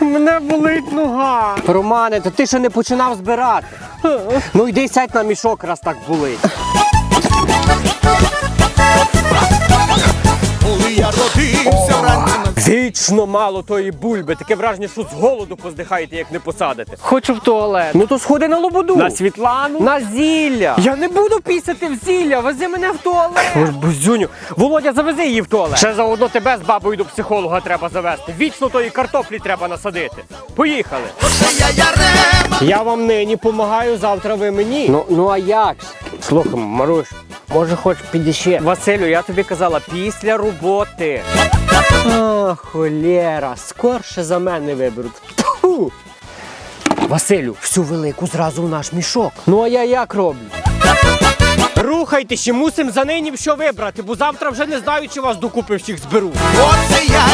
Мене болить нога. Романе, то ти ще не починав збирати. Ну йди сядь на мішок, раз так болить. Вічно мало тої бульби. Таке враження, що з голоду поздихаєте, як не посадите. Хочу в туалет. Ну то сходи на лободу. На Світлану? На зілля. Я не буду пісяти в зілля, вези мене в туалет. Ой, Бузюню, Володя, завези її в туалет. Ще заодно тебе з бабою до психолога треба завести. Вічно тої картоплі треба насадити. Поїхали. я вам нині помагаю, завтра ви мені. Ну, ну а як? Слухай, Маруш, може хоч підіще. Василю, я тобі казала, після роботи. А, холєра, скорше за мене виберуть. Тьфу! Василю, всю велику зразу в наш мішок. Ну а я як роблю? Рухайтеся, мусим за нині що вибрати, бо завтра вже не знаю, чи вас докупи всіх зберу. Оце я